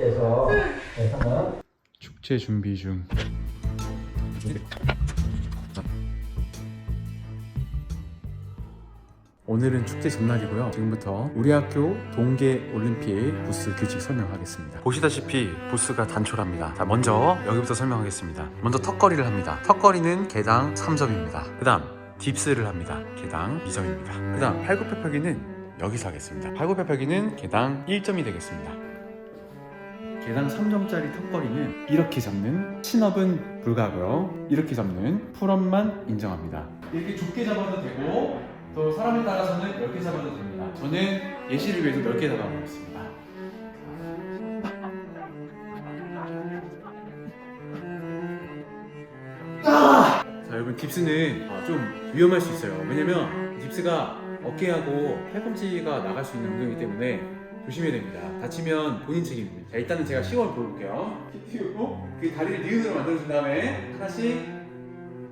올림픽에서 상은 축제 준비 중. 오늘은 축제 전날이고요. 지금부터 우리 학교 동계 올림픽 부스 규칙 설명하겠습니다. 보시다시피 부스가 단촐합니다. 자, 먼저 여기부터 설명하겠습니다. 먼저 턱걸이를 합니다. 턱걸이는 개당 3점입니다. 그 다음 딥스를 합니다. 개당 2점입니다. 그 다음 팔굽혀펴기는 여기서 하겠습니다. 팔굽혀펴기는 개당 1점이 되겠습니다. 개당 3점짜리 턱걸이는 이렇게 잡는 신업은 불가하고요. 이렇게 잡는 풀업만 인정합니다. 이렇게 좁게 잡아도 되고 또 사람에 따라서는 넓게 잡아도 됩니다. 저는 예시를 위해서 넓게 잡아보겠습니다. 자 여러분 딥스는 어, 좀 위험할 수 있어요. 왜냐면 딥스가 어깨하고 팔꿈치가 나갈 수 있는 운동이기 때문에 조심해야 됩니다. 다치면 본인 책임입니다. 자, 일단은 제가 시험을 보여볼게요. 키 튀우고 그 다리를 니은으로 만들어준 다음에 하나씩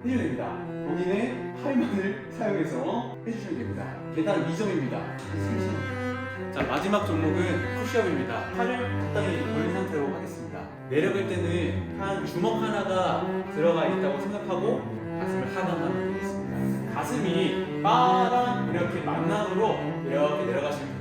해주면 됩니다. 본인의 팔만을 사용해서 해주시면 됩니다. 계단 2점입니다. 자 마지막 종목은 푸시업입니다. 팔을 적당히 벌린 상태로 하겠습니다. 내려갈 때는 한 주먹 하나가 들어가 있다고 생각하고 가슴을 하강하면 되겠습니다. 가슴이 바랑 이렇게 만남으로 이렇게 내려가시면 됩니다.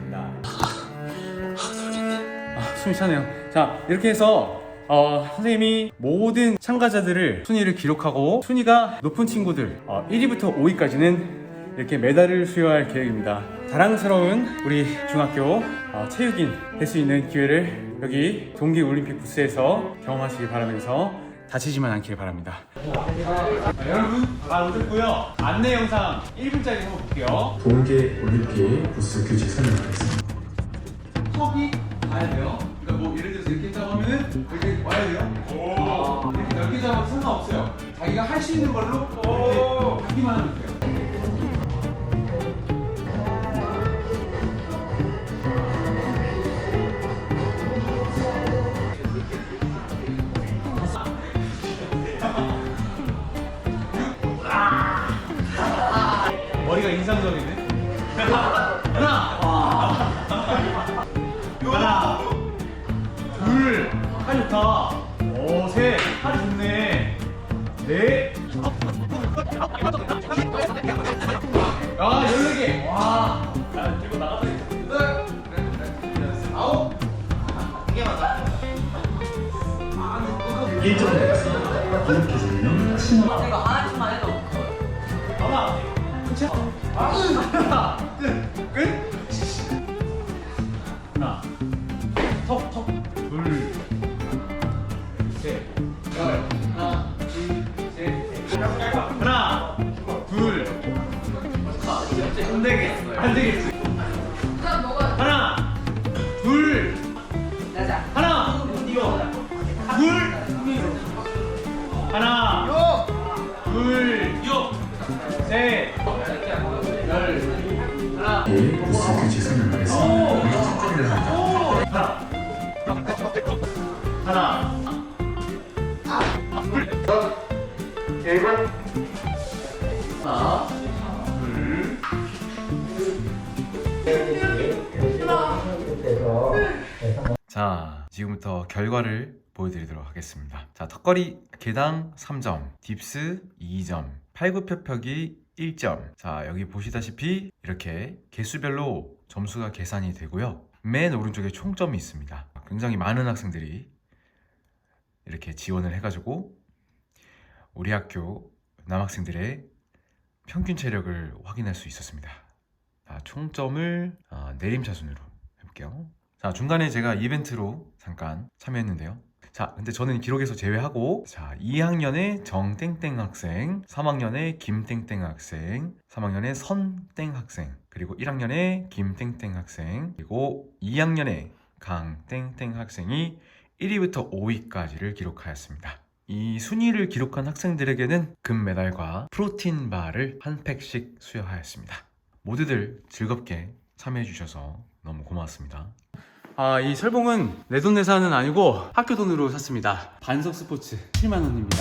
아, 숨이 차네요. 자, 이렇게 해서 어, 선생님이 모든 참가자들을 순위를 기록하고 순위가 높은 친구들 어, 1위부터 5위까지는 이렇게 메달을 수여할 계획입니다. 자랑스러운 우리 중학교 어, 체육인 될 수 있는 기회를 여기 동계올림픽 부스에서 경험하시길 바라면서 다치지만 않길 바랍니다. 자, 여러분 다 오셨고요. 안내 영상 1분짜리 한번 볼게요. 동계올림픽 부스 규칙 설명하겠습니다. 턱이 가야 돼요. 뭐 예를 들어서 이렇게 했다고 하면은 이렇게 와야 돼요. 이렇게 넓게 잡아도 상관없어요. 자기가 할 수 있는 걸로 이렇게 하기만 하면 돼요. 머리가 인상적이네. 하나, 팔 좋다. 오, 셋, 팔이 좋네. 넷, 아, 열네 개. 와. 야, 들고 나가서 여덟, 아홉, 이게 맞아. 일점 이렇게 되면 신호. 제가 하나씩만 해도 하나, 그치? 하 하나, 둘. 안 되겠어. 안 너가 하나, 둘, 하나, 둘, 하나, 둘, 셋, 자, 지금부터 결과를 보여드리도록 하겠습니다. 자, 턱걸이 개당 3점, 딥스 2점, 팔굽혀펴기 1점. 자, 여기 보시다시피 이렇게 개수별로 점수가 계산이 되고요. 맨 오른쪽에 총점이 있습니다. 굉장히 많은 학생들이 이렇게 지원을 해가지고 우리 학교 남학생들의 평균 체력을 확인할 수 있었습니다. 자, 총점을 어, 내림차순으로 해볼게요. 자, 중간에 제가 이벤트로 잠깐 참여했는데요. 자, 근데 저는 기록에서 제외하고, 자, 2학년의 정땡땡 학생, 3학년의 김땡땡 학생, 3학년의 선땡 학생, 그리고 1학년의 김땡땡 학생, 그리고 2학년의 강땡땡 학생이 1위부터 5위까지를 기록하였습니다. 이 순위를 기록한 학생들에게는 금메달과 프로틴 바를 한 팩씩 수여하였습니다. 모두들 즐겁게 참여해 주셔서 너무 고맙습니다. 아, 이 철봉은 내 돈 내산은 아니고 학교 돈으로 샀습니다. 반석 스포츠 7만 원입니다.